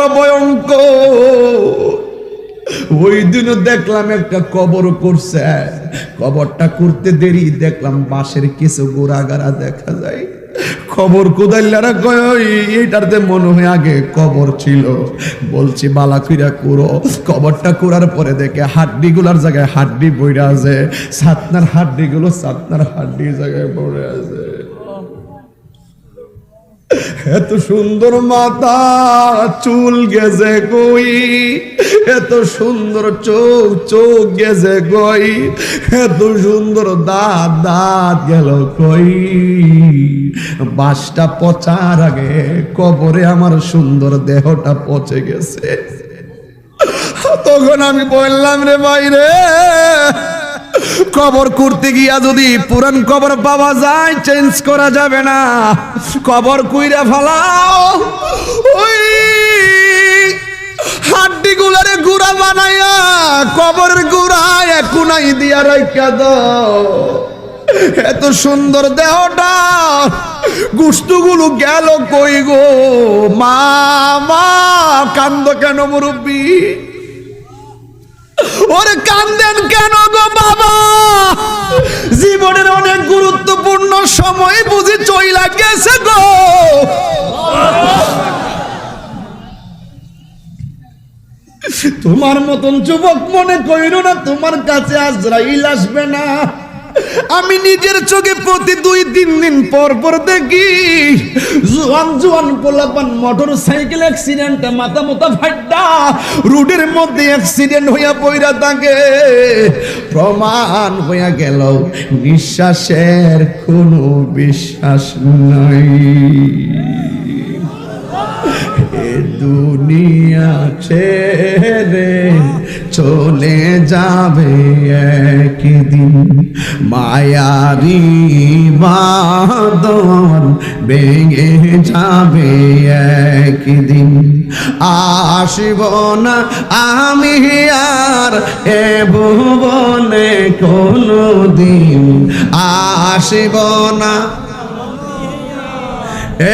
বড় ভয়ঙ্কর। ওই দিনও দেখলাম একটা কবর করছে। কবরটা করতে দেরি দেখলাম বাঁশের কিছু গোড়াগাড়া দেখা যায়। খবর কোদাইলারা কয় "ওই, এইটাতে মনে হয় আগে কবর ছিল। বলছি বালা কইরা কুড়ো। কবরটা কুড়ার পরে দেখে হাড্ডি গুলার জায়গায় হাড্ডি বইরা আছে। সাতনার হাড্ডি গুলো সাতনার হাড্ডি জায়গায় পড়ে আছে। এত সুন্দর মাথা, চুল গেছে কই এত সুন্দর চোখ চোখ গেছে কই এত সুন্দর দাঁত দাঁত গেল কই। বাসটা পচার আগে কবরে আমার সুন্দর দেহটা পচে গেছে। তখন আমি বললাম রে বাইরে কবর করতে গিয়া যদি পুরান কবর পাওয়া যায় চেঞ্জ করা যাবে না। কবর কুইরা ফেলাও। ওই হাড্ডি গুলারে গুড়া বানাইয়া, কবরের গুড়া একুনাই দিয়া রাইকা দাও। এত সুন্দর দেহটা, গুস্তগুলো গেল কই গো? মা মা, কান্দ কেন মুরব্বী? ওরে কান্দেন সময় বুঝি চইলা গেছে গো। তোমার মতন যুবক মনে করিল না, তোমার কাছে আজরাইল আসবে না। আমি নিজের চোখে প্রতি দুই, তিন দিন পর পর দেখি জোয়ান জোয়ান পোলাপান মোটর সাইকেল অ্যাক্সিডেন্টে মাথা মোতা ফাড্ডা রোডের মধ্যে অ্যাক্সিডেন্ট হইয়া পইরা থাকে। প্রমাণ হইয়া গেল, নিঃশ্বাসের কোনো বিশ্বাস নাই। এ দুনিয়া ছেড়ে চলে যাবে একদিন। মায়ারি বাদন ভেঙে যাবে একদিন। আসব না আমি আর এ ভুবনে কোনো দিন আসব না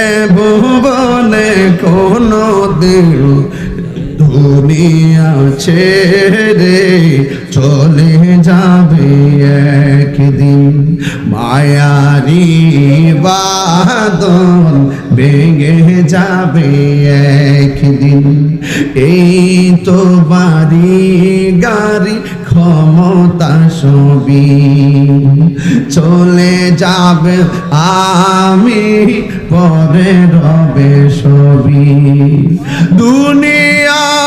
এ ভুবনে কোনো দিন দুনিয়া ছেড়ে চলে যাবে একদিন। মায়ারি বাদন ভেঙে যাবে একদিন। এই তো বাড়ি গাড়ি ক্ষমতা সবই। চলে যাবে আমি, পরে রবে সবই। দুনিয়ার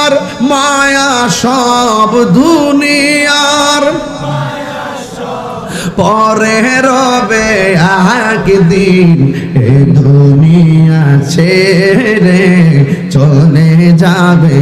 মায়া সব দুনিয়ার। পরে রবে একদিন এ দুনিয়া ছেড়ে চলে যাবে।